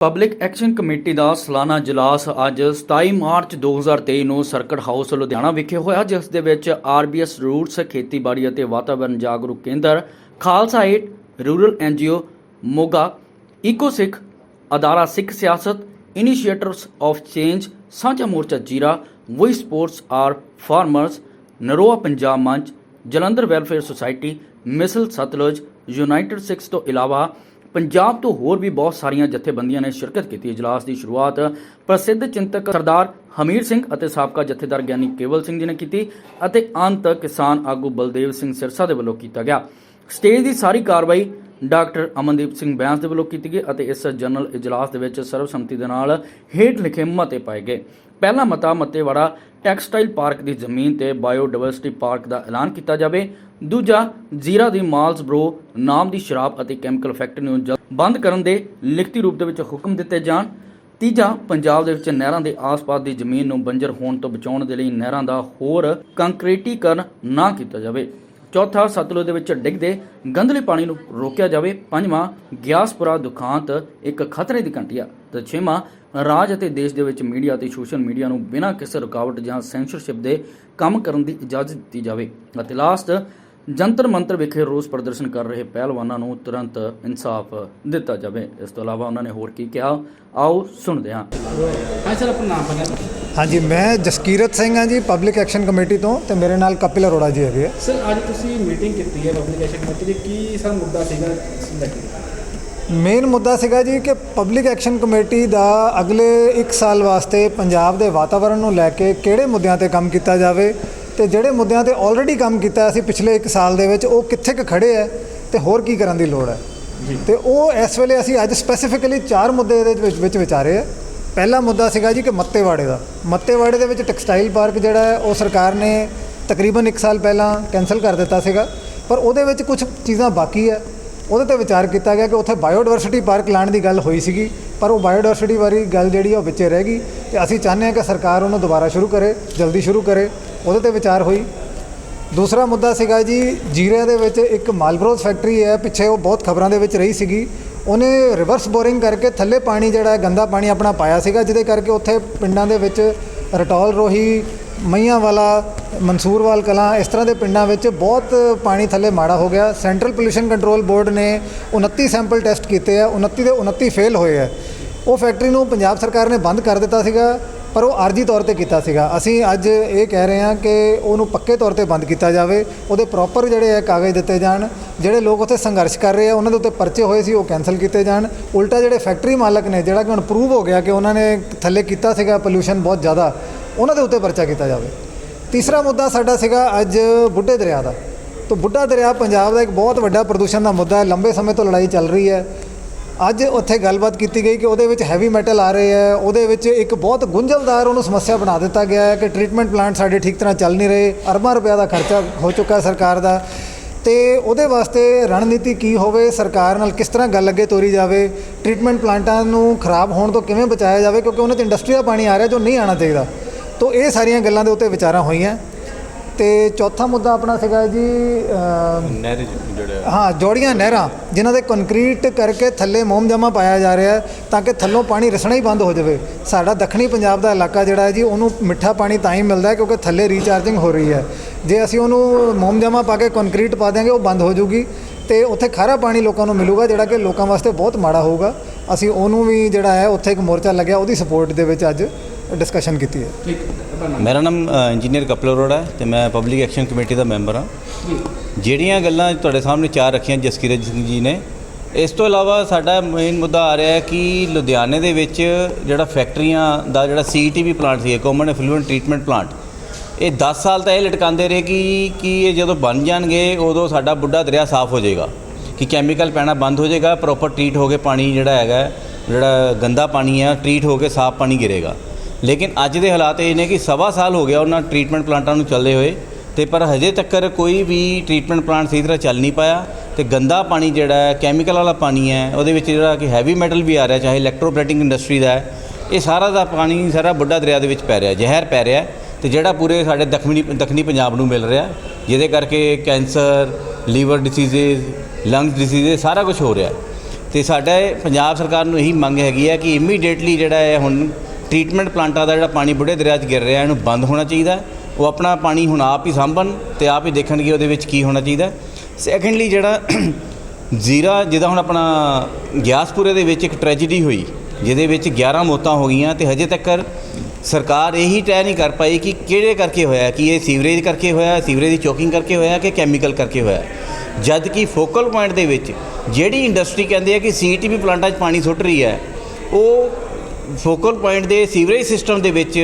Public action committee ਦਾ ਸਾਲਾਨਾ ਇਜਲਾਸ ਅੱਜ 27 ਮਾਰਚ 2023 ਨੂੰ ਸਰਕਟ ਹਾਊਸ ਲੁਧਿਆਣਾ ਵਿਖੇ ਹੋਇਆ, ਜਿਸ ਦੇ ਵਿੱਚ ਆਰਬੀਐਸ ਰੂਟਸ, ਖੇਤੀਬਾੜੀ ਅਤੇ ਵਾਤਾਵਰਣ ਜਾਗਰੂਕ ਕੇਂਦਰ, Khalsa aid, rural NGO, Moga eco Sikh ਅਦਾਰਾ ਸਿੱਖ ਸਿਆਸਤ, ਇਨੀਸ਼ੀਏਟਰਸ of change, Sanjha Morcha Zira we supports our farmers, Naroa Punjab Manch, Jalandhar welfare society, Misal Satluj, united Sikhs ਤੋਂ ਇਲਾਵਾ ਪੰਜਾਬ ਤੋਂ ਹੋਰ ਵੀ ਬਹੁਤ ਸਾਰੀਆਂ ਜਥੇਬੰਦੀਆਂ ਨੇ ਸ਼ਿਰਕਤ ਕੀਤੀ। ਇਜਲਾਸ ਦੀ ਸ਼ੁਰੂਆਤ ਪ੍ਰਸਿੱਧ ਚਿੰਤਕ ਸਰਦਾਰ ਹਮੀਰ ਸਿੰਘ ਅਤੇ ਸਾਬਕਾ ਜਥੇਦਾਰ ਗਿਆਨੀ ਕੇਵਲ ਸਿੰਘ ਜੀ ਨੇ ਕੀਤੀ ਅਤੇ ਅੰਤ ਕਿਸਾਨ ਆਗੂ ਬਲਦੇਵ ਸਿੰਘ ਸਿਰਸਾ ਦੇ ਵੱਲੋਂ ਕੀਤਾ ਗਿਆ। ਸਟੇਜ ਦੀ ਸਾਰੀ ਕਾਰਵਾਈ ਡਾਕਟਰ ਅਮਨਦੀਪ ਸਿੰਘ ਬੈਂਸ ਦੇ ਵੱਲੋਂ ਕੀਤੀ ਗਈ ਅਤੇ ਇਸ ਜਨਰਲ ਇਜਲਾਸ ਦੇ ਵਿੱਚ ਸਰਬਸੰਮਤੀ ਦੇ ਨਾਲ ਹੇਠ ਲਿਖੇ ਮਤੇ ਪਾਏ ਗਏ। ਪਹਿਲਾ ਮਤਾ ਮਤੇਵਾੜਾ ਟੈਕਸਟਾਈਲ ਪਾਰਕ ਦੀ ਜ਼ਮੀਨ ਤੇ ਬਾਇਓਡਾਇਵਰਸਿਟੀ ਪਾਰਕ ਦਾ ਐਲਾਨ ਕੀਤਾ ਜਾਵੇ। ਦੂਜਾ, ਜ਼ੀਰਾ ਦੀ ਮਾਲਸ ਬਰੋ ਨਾਮ ਦੀ ਸ਼ਰਾਬ ਅਤੇ ਕੈਮੀਕਲ ਫੈਕਟਰੀ ਨੂੰ ਬੰਦ ਕਰਨ ਦੇ ਲਿਖਤੀ ਰੂਪ ਦੇ ਵਿੱਚ ਹੁਕਮ ਦਿੱਤੇ ਜਾਣ। ਤੀਜਾ, ਪੰਜਾਬ ਦੇ ਵਿੱਚ ਨਹਿਰਾਂ ਦੇ ਆਸ-ਪਾਸ ਦੀ ਜ਼ਮੀਨ ਨੂੰ ਬੰਜਰ ਹੋਣ ਤੋਂ ਬਚਾਉਣ ਦੇ ਲਈ ਨਹਿਰਾਂ ਦਾ ਹੋਰ ਕੰਕਰੀਟੀਕਰਨ ਨਾ ਕੀਤਾ ਜਾਵੇ। ਚੌਥਾ, ਸਤਲੁਜ ਦੇ ਵਿੱਚ ਡਿੱਗਦੇ ਗੰਧਲੇ ਪਾਣੀ ਨੂੰ ਰੋਕਿਆ ਜਾਵੇ। ਪੰਜਵਾਂ, ਗਿਆਸਪੁਰਾ ਦੁਖਾਂਤ ਇੱਕ ਖਤਰੇ ਦੀ ਘੰਟੀ ਆ। ਤੇ ਛੇਵਾਂ, ਰਾਜ ਅਤੇ ਦੇਸ਼ ਦੇ ਵਿੱਚ ਮੀਡੀਆ ਅਤੇ ਸੋਸ਼ਲ ਮੀਡੀਆ ਨੂੰ ਬਿਨਾਂ ਕਿਸੇ ਰੁਕਾਵਟ ਜਾਂ ਸੈਂਸਰਸ਼ਿਪ ਦੇ ਕੰਮ ਕਰਨ ਦੀ ਇਜਾਜ਼ਤ ਦਿੱਤੀ ਜਾਵੇ। ਅਤੇ ਲਾਸਟ ਜੰਤਰ ਮੰਤਰ ਵਿਖੇ ਰੋਸ ਪ੍ਰਦਰਸ਼ਨ ਕਰ ਰਹੇ ਪਹਿਲਵਾਨਾਂ ਨੂੰ ਤੁਰੰਤ ਇਨਸਾਫ ਦਿੱਤਾ ਜਾਵੇ। ਇਸ ਤੋਂ ਇਲਾਵਾ ਉਹਨਾਂ ਨੇ ਹੋਰ ਕੀ ਕਿਹਾ? ਆਓ ਸੁਣਦੇ ਹਾਂ। ਹਾਂ ਸਰ ਆਪਣਾ ਨਾਮ ਬਣਾ ਹਾਂਜੀ ਮੈਂ ਜਸਕੀਰਤ ਸਿੰਘ ਹਾਂ ਜੀ ਪਬਲਿਕ ਐਕਸ਼ਨ ਕਮੇਟੀ ਤੋਂ ਤੇ ਮੇਰੇ ਨਾਲ ਕਪਿਲ ਅਰੋੜਾ ਜੀ ਹੈਗੇ ਆ। ਸਰ ਅੱਜ ਤੁਸੀਂ ਮੀਟਿੰਗ ਕੀਤੀ ਹੈ ਪਬਲਿਕੇਸ਼ਨ ਕਮੇਟੀ ਦੀ। ਕੀ ਸਰ ਮੁੱਦਾ ਸੀਗਾ ਮੇਨ ਮੁੱਦਾ ਸੀਗਾ ਜੀ ਕਿ ਪਬਲਿਕ ਐਕਸ਼ਨ ਕਮੇਟੀ ਦਾ ਅਗਲੇ 1 ਸਾਲ ਵਾਸਤੇ ਪੰਜਾਬ ਦੇ ਵਾਤਾਵਰਣ ਨੂੰ ਲੈ ਕੇ ਕਿਹੜੇ ਮੁੱਦਿਆਂ ਤੇ ਕੰਮ ਕੀਤਾ ਜਾਵੇ ਤੇ ਜਿਹੜੇ ਮੁੱਦਿਆਂ ਤੇ ਆਲਰੇਡੀ ਕੰਮ ਕੀਤਾ ਅਸੀਂ ਪਿਛਲੇ 1 ਸਾਲ ਦੇ ਵਿੱਚ ਉਹ ਕਿੱਥੇ ਕੁ ਖੜੇ ਹੈ ਤੇ ਹੋਰ ਕੀ ਕਰਨ ਦੀ ਲੋੜ ਹੈ? ਤੇ ਉਹ ਇਸ ਵੇਲੇ ਅਸੀਂ ਅੱਜ ਸਪੈਸੀਫਿਕਲੀ ਚਾਰ ਮੁੱਦੇ ਇਹਦੇ ਵਿੱਚ ਵਿੱਚ ਵਿਚਾਰੇ ਆ ਪਹਿਲਾ ਮੁੱਦਾ ਸੀਗਾ ਜੀ ਕਿ ਮੱਤੇਵਾੜੇ ਦਾ। ਮੱਤੇਵਾੜੇ ਦੇ ਵਿੱਚ ਟੈਕਸਟਾਈਲ ਪਾਰਕ ਜਿਹੜਾ ਹੈ ਉਹ ਸਰਕਾਰ ਨੇ ਤਕਰੀਬਨ 1 ਸਾਲ ਪਹਿਲਾਂ ਕੈਨਸਲ ਕਰ ਦਿੱਤਾ ਸੀਗਾ। ਪਰ ਉਹਦੇ ਵਿੱਚ ਕੁਝ ਚੀਜ਼ਾਂ ਬਾਕੀ ਹੈ। ਉਹਦੇ ਤੇ ਵਿਚਾਰ ਕੀਤਾ ਗਿਆ ਕਿ ਉੱਥੇ ਬਾਇਓਡਾਇਵਰਸਿਟੀ ਪਾਰਕ ਲਾਉਣ ਦੀ ਗੱਲ ਹੋਈ ਸੀਗੀ ਪਰ ਉਹ ਬਾਇਓਡਾਇਵਰਸਿਟੀ ਵਾਲੀ ਗੱਲ ਜਿਹੜੀ ਉਹ ਵਿੱਚੇ ਰਹਿ ਗਈ। ਤੇ ਅਸੀਂ ਚਾਹੁੰਦੇ ਹਾਂ ਕਿ ਸਰਕਾਰ ਉਹਨੂੰ ਦੁਬਾਰਾ ਸ਼ੁਰੂ ਕਰੇ ਜਲਦੀ ਸ਼ੁਰੂ ਕਰੇ। ਉਹਦੇ ਤੇ ਵਿਚਾਰ ਹੋਈ। ਦੂਸਰਾ ਮੁੱਦਾ ਸੀਗਾ ਜੀ ਜੀਰੇ ਦੇ ਵਿੱਚ ਇੱਕ ਮਾਲਬਰੋਸ ਫੈਕਟਰੀ ਹੈ, ਪਿੱਛੇ ਉਹ ਬਹੁਤ ਖਬਰਾਂ ਦੇ ਵਿੱਚ ਰਹੀ ਸੀਗੀ। ਉਹਨੇ ਰਿਵਰਸ ਬੋਰਿੰਗ ਕਰਕੇ ਥੱਲੇ ਪਾਣੀ ਜਿਹੜਾ ਹੈ, ਗੰਦਾ ਪਾਣੀ ਆਪਣਾ ਪਾਇਆ ਸੀਗਾ, ਜਿਹਦੇ ਕਰਕੇ ਉੱਥੇ ਪਿੰਡਾਂ ਦੇ ਵਿੱਚ ਰਟੌਲ ਰੋਹੀ ਮਈਆਂ ਵਾਲਾ ਮਨਸੂਰਵਾਲ ਕਲਾਂ, ਇਸ ਤਰ੍ਹਾਂ ਦੇ ਪਿੰਡਾਂ ਵਿੱਚ ਬਹੁਤ ਪਾਣੀ ਥੱਲੇ ਮਾੜਾ ਹੋ ਗਿਆ। ਸੈਂਟਰਲ ਪੋਲੂਸ਼ਨ ਕੰਟਰੋਲ ਬੋਰਡ ਨੇ 29 ਸੈਂਪਲ ਟੈਸਟ ਕੀਤੇ ਆ 29 ਦੇ 29 ਫੇਲ ਹੋਏ ਆ। ਉਹ ਫੈਕਟਰੀ ਨੂੰ ਪੰਜਾਬ ਸਰਕਾਰ ਨੇ ਬੰਦ ਕਰ ਦਿੱਤਾ ਸੀਗਾ। ਪਰ ਉਹ ਆਰਜੀ ਤੌਰ ਤੇ ਕੀਤਾ ਸੀਗਾ। ਅਸੀਂ ਅੱਜ ਇਹ ਕਹਿ ਰਹੇ ਹਾਂ ਕਿ ਉਹਨੂੰ ਪੱਕੇ ਤੌਰ ਤੇ ਬੰਦ ਕੀਤਾ ਜਾਵੇ। ਉਹਦੇ ਪ੍ਰੋਪਰ ਜਿਹੜੇ ਹੈ ਕਾਗਜ਼ ਦਿੱਤੇ ਜਾਣ, ਜਿਹੜੇ ਲੋਕ ਉੱਥੇ ਸੰਘਰਸ਼ ਕਰ ਰਹੇ ਆ, ਉਹਨਾਂ ਦੇ ਉੱਤੇ ਪਰਚੇ ਹੋਏ ਸੀ, ਉਹ ਕੈਨਸਲ ਕੀਤੇ ਜਾਣ। ਉਲਟਾ ਜਿਹੜੇ ਫੈਕਟਰੀ ਮਾਲਕ ਨੇ, ਜਿਹੜਾ ਕਿ ਹੁਣ ਪ੍ਰੂਵ ਹੋ ਗਿਆ ਕਿ ਉਹਨਾਂ ਨੇ ਥੱਲੇ ਕੀਤਾ ਸੀਗਾ ਪੋਲੂਸ਼ਨ ਬਹੁਤ ਜ਼ਿਆਦਾ, ਉਹਨਾਂ ਦੇ ਉੱਤੇ ਪਰਚਾ ਕੀਤਾ ਜਾਵੇ। ਤੀਸਰਾ ਮੁੱਦਾ ਸਾਡਾ ਸੀਗਾ ਅੱਜ ਬੁੱਢੇ ਦਰਿਆ ਦਾ। ਤੋਂ ਬੁੱਢਾ ਦਰਿਆ ਪੰਜਾਬ ਦਾ ਇੱਕ ਬਹੁਤ ਵੱਡਾ ਪ੍ਰਦੂਸ਼ਣ ਦਾ ਮੁੱਦਾ ਹੈ। ਲੰਬੇ ਸਮੇਂ ਤੋਂ ਲੜਾਈ ਚੱਲ ਰਹੀ ਹੈ। ਅੱਜ ਉੱਥੇ ਗੱਲਬਾਤ ਕੀਤੀ ਗਈ ਕਿ ਉਹਦੇ ਵਿੱਚ ਹੈਵੀ ਮੈਟਲ ਆ ਰਹੇ ਹੈ, ਉਹਦੇ ਵਿੱਚ ਇੱਕ ਬਹੁਤ ਗੁੰਝਲਦਾਰ ਉਹਨੂੰ ਸਮੱਸਿਆ ਬਣਾ ਦਿੱਤਾ ਗਿਆ ਹੈ ਕਿ ਟ੍ਰੀਟਮੈਂਟ ਪਲਾਂਟ ਸਾਡੇ ਠੀਕ ਤਰ੍ਹਾਂ ਚੱਲ ਨਹੀਂ ਰਹੇ, ਅਰਬਾਂ ਰੁਪਏ ਦਾ ਖਰਚਾ ਹੋ ਚੁੱਕਾ ਸਰਕਾਰ ਦਾ। ਤੇ ਉਹਦੇ ਵਾਸਤੇ ਰਣਨੀਤੀ ਕੀ ਹੋਵੇ, ਸਰਕਾਰ ਨਾਲ ਕਿਸ ਤਰ੍ਹਾਂ ਗੱਲ ਅੱਗੇ ਤੋਰੀ ਜਾਵੇ ਟ੍ਰੀਟਮੈਂਟ ਪਲਾਂਟਾਂ ਨੂੰ ਖਰਾਬ ਹੋਣ ਤੋਂ ਕਿਵੇਂ ਬਚਾਇਆ ਜਾਵੇ, ਕਿਉਂਕਿ ਉਹਨਾਂ 'ਚ ਇੰਡਸਟਰੀ ਦਾ ਪਾਣੀ ਆ ਰਿਹਾ ਜੋ ਨਹੀਂ ਆਉਣਾ ਚਾਹੀਦਾ। ਤੋਂ ਇਹ ਸਾਰੀਆਂ ਗੱਲਾਂ ਦੇ ਉੱਤੇ ਵਿਚਾਰਾਂ ਹੋਈਆਂ। ਤੇ ਚੌਥਾ ਮੁੱਦਾ ਆਪਣਾ ਸੀਗਾ ਜੀ ਨਹਿਰ ਜਿਹੜਾ ਹਾਂ ਜੋੜੀਆਂ ਨਹਿਰਾਂ ਜਿਨ੍ਹਾਂ ਦੇ ਕੰਕਰੀਟ ਕਰਕੇ ਥੱਲੇ ਮੋਮ ਜਮਾ ਪਾਇਆ ਜਾ ਰਿਹਾ ਹੈ ਤਾਂ ਕਿ ਥੱਲੋਂ ਪਾਣੀ ਰਿਸਣਾ ਹੀ ਬੰਦ ਹੋ ਜਾਵੇ। ਸਾਡਾ ਦੱਖਣੀ ਪੰਜਾਬ ਦਾ ਇਲਾਕਾ ਜਿਹੜਾ ਹੈ ਜੀ ਉਹਨੂੰ ਮਿੱਠਾ ਪਾਣੀ ਤਾਂ ਹੀ ਮਿਲਦਾ ਹੈ ਕਿਉਂਕਿ ਥੱਲੇ ਰੀਚਾਰਜਿੰਗ ਹੋ ਰਹੀ ਹੈ। ਜੇ ਅਸੀਂ ਉਹਨੂੰ ਮੋਮ ਜਮਾ ਪਾ ਕੇ ਕੰਕਰੀਟ ਪਾ ਦਿਆਂਗੇ ਉਹ ਬੰਦ ਹੋ ਜਾਊਗੀ ਤੇ ਉੱਥੇ ਖਾਰਾ ਪਾਣੀ ਲੋਕਾਂ ਨੂੰ ਮਿਲੂਗਾ ਜਿਹੜਾ ਕਿ ਲੋਕਾਂ ਵਾਸਤੇ ਬਹੁਤ ਮਾੜਾ ਹੋਊਗਾ। ਅਸੀਂ ਉਹਨੂੰ ਵੀ ਜਿਹੜਾ ਹੈ ਉੱਥੇ ਇੱਕ ਮੋਰਚਾ ਲੱਗਿਆ ਉਹਦੀ ਸਪੋਰਟ ਦੇ ਵਿੱਚ ਅੱਜ। ਡਿਸਕਸ਼ਨ ਕੀਤੀ ਹੈ। ਮੇਰਾ ਨਾਮ ਇੰਜੀਨੀਅਰ ਕਪਲ ਅਰੋੜਾ ਹੈ ਤੇ ਮੈਂ ਪਬਲਿਕ ਐਕਸ਼ਨ ਕਮੇਟੀ ਦਾ ਮੈਂਬਰ ਹਾਂ। ਜਿਹੜੀਆਂ ਗੱਲਾਂ ਤੁਹਾਡੇ ਸਾਹਮਣੇ ਚਾਰ ਰੱਖੀਆਂ ਜਸਕੀਰਤ ਸਿੰਘ ਜੀ ਨੇ ਇਸ ਤੋਂ ਇਲਾਵਾ ਸਾਡਾ ਮੇਨ ਮੁੱਦਾ ਆ ਰਿਹਾ ਹੈ ਕਿ ਲੁਧਿਆਣੇ ਦੇ ਵਿੱਚ ਜਿਹੜਾ ਫੈਕਟਰੀਆਂ ਦਾ ਜਿਹੜਾ ਸੀਟੀਵੀ ਪਲਾਂਟ ਸੀ ਕਾਮਨ ਐਫਲੂਐਂਟ ਟ੍ਰੀਟਮੈਂਟ ਪਲਾਂਟ ਇਹ 10 ਸਾਲ ਤਾਂ ਇਹ ਲਟਕਾਉਂਦੇ ਰਹੇ ਕਿ ਕਿ ਇਹ ਜਦੋਂ ਬਣ ਜਾਣਗੇ ਉਦੋਂ ਸਾਡਾ ਬੁੱਢਾ ਦਰਿਆ ਸਾਫ਼ ਹੋ ਜਾਏਗਾ ਕਿ ਕੈਮੀਕਲ ਪੈਣਾ ਬੰਦ ਹੋ ਜਾਏਗਾ ਪ੍ਰੋਪਰ ਟ੍ਰੀਟ ਹੋ ਕੇ ਪਾਣੀ ਜਿਹੜਾ ਹੈਗਾ ਜਿਹੜਾ ਗੰਦਾ ਪਾਣੀ ਹੈ ਟ੍ਰੀਟ ਹੋ ਕੇ ਸਾਫ਼ ਪਾਣੀ ਗਿਰੇਗਾ। ਲੇਕਿਨ ਅੱਜ ਦੇ ਹਾਲਾਤ ਇਹ ਨੇ ਕਿ ਸਵਾ ਸਾਲ ਹੋ ਗਿਆ ਉਹਨਾਂ ਟ੍ਰੀਟਮੈਂਟ ਪਲਾਂਟਾਂ ਨੂੰ ਚੱਲਦੇ ਹੋਏ ਤੇ ਪਰ ਹਜੇ ਤੱਕ ਕੋਈ ਵੀ ਟ੍ਰੀਟਮੈਂਟ ਪਲਾਂਟ ਸਹੀ ਤਰ੍ਹਾਂ ਚੱਲ ਨਹੀਂ ਪਾਇਆ ਤੇ ਗੰਦਾ ਪਾਣੀ ਜਿਹੜਾ ਹੈ ਕੈਮੀਕਲ ਵਾਲਾ ਪਾਣੀ ਹੈ, ਉਹਦੇ ਵਿੱਚ ਜਿਹੜਾ ਕਿ ਹੈਵੀ ਮੈਟਲ ਵੀ ਆ ਰਿਹਾ, ਚਾਹੇ ਇਲੈਕਟ੍ਰੋਪਲੇਟਿੰਗ ਇੰਡਸਟਰੀ ਦਾ ਹੈ, ਇਹ ਸਾਰਾ ਦਾ ਪਾਣੀ ਸਾਰਾ ਬੁੱਢਾ ਦਰਿਆ ਦੇ ਵਿੱਚ ਪੈ ਰਿਹਾ, ਜ਼ਹਿਰ ਪੈ ਰਿਹਾ ਤੇ ਜਿਹੜਾ ਪੂਰੇ ਸਾਡੇ ਦੱਖਣੀ ਦੱਖਣੀ ਪੰਜਾਬ ਨੂੰ ਮਿਲ ਰਿਹਾ, ਜਿਹਦੇ ਕਰਕੇ cancer, liver diseases lungs diseases ਸਾਰਾ ਕੁਝ ਹੋ ਰਿਹਾ। ਤੇ ਸਾਡਾ ਪੰਜਾਬ ਸਰਕਾਰ ਨੂੰ ਇਹੀ ਮੰਗ ਹੈਗੀ ਹੈ ਕਿ ਇਮੀਡੀਏਟਲੀ ਜਿਹੜਾ ਹੈ ਹੁਣ ਟ੍ਰੀਟਮੈਂਟ ਪਲਾਂਟਾਂ ਦਾ ਜਿਹੜਾ ਪਾਣੀ ਬੁੱਢੇ ਦਰਿਆ 'ਚ ਗਿਰ ਰਿਹਾ, ਇਹਨੂੰ ਬੰਦ ਹੋਣਾ ਚਾਹੀਦਾ ਉਹ ਆਪਣਾ ਪਾਣੀ ਹੁਣ ਆਪ ਹੀ ਸਾਂਭਣ ਤੇ ਆਪ ਹੀ ਦੇਖਣਗੇ ਉਹਦੇ ਵਿੱਚ ਕੀ ਹੋਣਾ ਚਾਹੀਦਾ ਸੈਕੰਡਲੀ ਜਿਹੜਾ ਜ਼ੀਰਾ, ਜਿਹਦਾ ਹੁਣ ਆਪਣਾ ਗਿਆਸਪੁਰੇ ਦੇ ਵਿੱਚ ਇੱਕ ਟ੍ਰੈਜੇਡੀ ਹੋਈ, ਜਿਹਦੇ ਵਿੱਚ 11 ਮੌਤਾਂ ਹੋ ਗਈਆਂ ਤੇ ਹਜੇ ਤੱਕ ਸਰਕਾਰ ਇਹੀ ਤੈਅ ਨਹੀਂ ਕਰ ਪਾਈ ਕਿ ਕਿਹੜੇ ਕਰਕੇ ਹੋਇਆ, ਕਿ ਇਹ ਸੀਵਰੇਜ ਕਰਕੇ ਹੋਇਆ, ਸੀਵਰੇਜ ਦੀ ਚੋਕਿੰਗ ਕਰਕੇ ਹੋਇਆ ਕਿ ਕੈਮੀਕਲ ਕਰਕੇ ਹੋਇਆ। ਜਦ ਕਿ ਫੋਕਲ ਪੁਆਇੰਟ ਦੇ ਵਿੱਚ ਜਿਹੜੀ ਇੰਡਸਟਰੀ ਕਹਿੰਦੇ ਆ ਕਿ ਸੀਟੀਪੀ ਪਲਾਂਟਾਂ 'ਚ ਪਾਣੀ ਸੁੱਟ ਰਹੀ ਹੈ, ਉਹ ਫੋਕਲ ਪੁਆਇੰਟ ਦੇ ਸੀਵਰੇਜ ਸਿਸਟਮ ਦੇ ਵਿੱਚ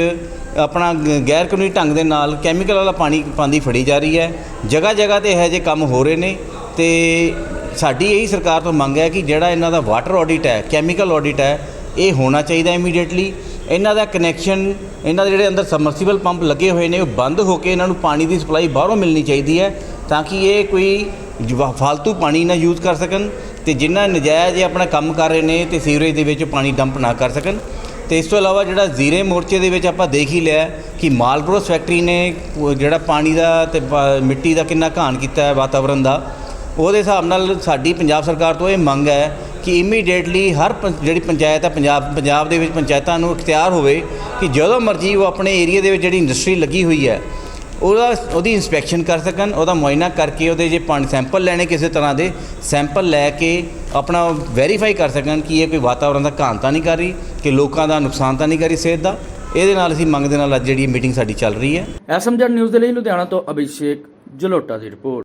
ਆਪਣਾ ਗ- ਗੈਰ ਕਾਨੂੰਨੀ ਢੰਗ ਦੇ ਨਾਲ ਕੈਮੀਕਲ ਵਾਲਾ ਪਾਣੀ ਪਾਉਂਦੀ ਫੜੀ ਜਾ ਰਹੀ ਹੈ। ਜਗ੍ਹਾ ਜਗ੍ਹਾ ਤੇ ਇਹੋ ਜਿਹੇ ਕੰਮ ਹੋ ਰਹੇ ਨੇ ਤੇ ਸਾਡੀ ਇਹੀ ਸਰਕਾਰ ਤੋਂ ਮੰਗ ਹੈ ਕਿ ਜਿਹੜਾ ਇਹਨਾਂ ਦਾ ਵਾਟਰ ਆਡਿਟ ਹੈ ਕੈਮੀਕਲ ਆਡਿਟ ਹੈ, ਇਹ ਹੋਣਾ ਚਾਹੀਦਾ ਇਮੀਡੀਏਟਲੀ ਇਹਨਾਂ ਦਾ ਕਨੈਕਸ਼ਨ ਇਹਨਾਂ ਦੇ ਜਿਹੜੇ ਅੰਦਰ ਸਮਰਸੀਬਲ ਪੰਪ ਲੱਗੇ ਹੋਏ ਨੇ, ਉਹ ਬੰਦ ਹੋ ਕੇ ਇਹਨਾਂ ਨੂੰ ਪਾਣੀ ਦੀ ਸਪਲਾਈ ਬਾਹਰੋਂ ਮਿਲਣੀ ਚਾਹੀਦੀ ਹੈ ਤਾਂ ਕਿ ਇਹ ਕੋਈ ਜਵਾ- ਫਾਲਤੂ ਪਾਣੀ ਨਾ ਯੂਜ਼ ਕਰ ਸਕਣ ਤੇ ਜਿੰਨਾ ਨਜਾਇਜ਼ ਇਹ ਆਪਣਾ ਕੰਮ ਕਰ ਰਹੇ ਨੇ ਤੇ ਸੀਵਰੇਜ ਦੇ ਵਿੱਚ ਪਾਣੀ ਡੰਪ ਨਾ ਕਰ ਸਕਣ। ਤੇ ਇਸ ਤੋਂ ਇਲਾਵਾ ਜਿਹੜਾ ਜ਼ੀਰੇ ਮੋਰਚੇ ਦੇ ਵਿੱਚ ਆਪਾਂ ਦੇਖ ਹੀ ਲਿਆ ਕਿ ਮਾਲਬਰੋਸ ਫੈਕਟਰੀ ਨੇ ਜਿਹੜਾ ਪਾਣੀ ਦਾ ਤੇ ਮਿੱਟੀ ਦਾ ਕਿੰਨਾ ਘਾਣ ਕੀਤਾ ਹੈ ਵਾਤਾਵਰਣ ਦਾ, ਉਹਦੇ ਹਿਸਾਬ ਨਾਲ ਸਾਡੀ ਪੰਜਾਬ ਸਰਕਾਰ ਤੋਂ ਇਹ ਮੰਗ ਹੈ ਕਿ ਇਮੀਡੀਏਟਲੀ ਹਰ ਪੰ- ਜਿਹੜੀ ਪੰਚਾਇਤ ਹੈ ਪੰਜਾਬ ਪੰਜਾਬ ਦੇ ਵਿੱਚ ਪੰਚਾਇਤਾਂ ਨੂੰ ਇਖਤਿਆਰ ਹੋਵੇ ਕਿ ਜਦੋਂ ਮਰਜ਼ੀ ਉਹ ਆਪਣੇ ਏਰੀਆ ਦੇ ਵਿੱਚ ਜਿਹੜੀ ਇੰਡਸਟਰੀ ਲੱਗੀ ਹੋਈ ਹੈ ਉਹਦਾ ਉਹਦੀ ਇਨਸਪੈਕਸ਼ਨ ਕਰ ਸਕਣ, ਉਹਦਾ ਮੁਆਇਨਾ ਕਰਕੇ ਉਹਦੇ ਜੇ ਪਾਣੀ ਸੈਂਪਲ ਲੈਣੇ ਕਿਸੇ ਤਰ੍ਹਾਂ ਦੇ ਸੈਂਪਲ ਲੈ ਕੇ ਆਪਣਾ ਵੈਰੀਫਾਈ ਕਰ ਸਕਣ ਕਿ ਇਹ ਕੋਈ ਵਾਤਾਵਰਣ ਦਾ ਘਾਣ ਤਾਂ ਨਹੀਂ ਕਰ ਰਹੀ, ਕਿ ਲੋਕਾਂ ਦਾ ਨੁਕਸਾਨ ਤਾਂ ਨਹੀਂ ਕਰ ਰਹੀ ਸਿਹਤ ਦਾ। ਇਹਦੇ ਨਾਲ ਅਸੀਂ ਮੰਗ ਦੇ ਨਾਲ ਅੱਜ ਜਿਹੜੀ ਮੀਟਿੰਗ ਸਾਡੀ ਚੱਲ ਰਹੀ ਹੈ। ਐਸਐਮਜੈਡ ਨਿਊਜ਼ ਦੇ ਲਈ ਲੁਧਿਆਣਾ ਤੋਂ ਅਭਿਸ਼ੇਕ ਜਲੋਟਾ ਦੀ ਰਿਪੋਰਟ।